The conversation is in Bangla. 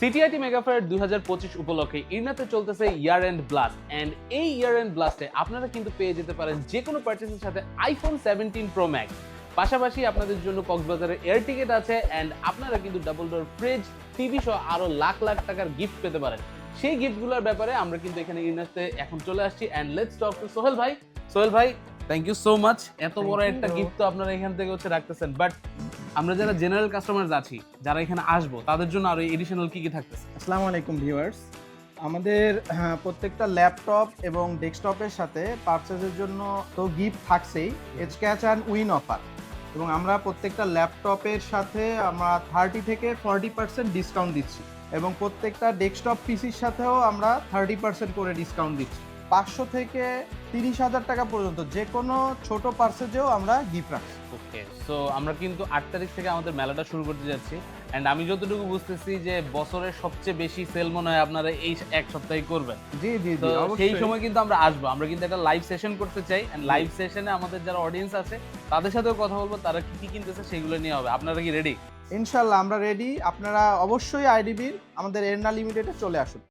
সিটিআইটি মেগাফেয়ার দুই হাজার পঁচিশ উপলক্ষে ইরনাতে চলতেছে ইয়ার এন্ড ব্লাস্ট এন্ড এই ইয়ার এন্ড ব্লাস্টে আপনারা কিন্তু পেয়ে যেতে পারেন যে কোনো পার্চেসের সাথে আইফোন সেভেন্টিন প্রো ম্যাক্স পাশাপাশি আপনাদের জন্য কক্সবাজারের এয়ার টিকেট আছে অ্যান্ড আপনারা কিন্তু ডাবল ডোর ফ্রিজ টিভি সহ আরও লাখ লাখ টাকার গিফট পেতে পারেন। সেই গিফটগুলোর ব্যাপারে আমরা কিন্তু এখানে ইরনাতে এখন চলে আসছি and let's talk to Sohel ভাই। সোহেল ভাই থ্যাংক ইউ সো মাচ এত বড় একটা গিফট তো আপনারা এখান থেকে হচ্ছে রাখতেছেন বাট আমরা যারা জেনারেল কাস্টমার আছি যারা এখানে আসব তাদের জন্য আরও এডিশনাল কি কি থাকতেছে? আসসালামু আলাইকুম ভিউয়ার্স আমাদের হ্যাঁ, প্রত্যেকটা ল্যাপটপ এবং ডেস্কটপের সাথে পারচেজের জন্য তো গিফট থাকছেই। এজ ক্যাচ অ্যান্ড উইন অফার এবং আমরা প্রত্যেকটা ল্যাপটপের সাথে আমরা থার্টি থেকে ফর্টি পার্সেন্ট ডিসকাউন্ট দিচ্ছি। এবং প্রত্যেকটা ডেস্কটপ পিসির সাথেও আমরা থার্টি পার্সেন্ট করে ডিসকাউন্ট দিচ্ছি। পাঁচশো থেকে তিরিশ হাজার টাকা পর্যন্ত যে কোনো ছোট পার্সেজেও আমরা গিফট রাখছি ওকে সো আমরা কিন্তু আট তারিখ থেকে আমাদের মেলাটা শুরু করতে যাচ্ছি। অ্যান্ড আমি যতটুকু বুঝতেছি যে বছরের সবচেয়ে বেশি সেল মনে হয় আপনারা এই এক সপ্তাহে করবেন। জি জি তো সেই সময় কিন্তু আমরা আসব। আমরা কিন্তু একটা লাইভ সেশন করতে চাই। এন্ড লাইভ সেশনে আমাদের যারা অডিয়েন্স আছে তাদের সাথেও কথা বলব। তারা কি কি কিনতেছে সেগুলো নিয়ে হবে। আপনারা কি রেডি ইনশাল্লাহ আমরা রেডি আপনারা অবশ্যই আইডিবির আমাদের এরনা লিমিটেডে চলে আসুন।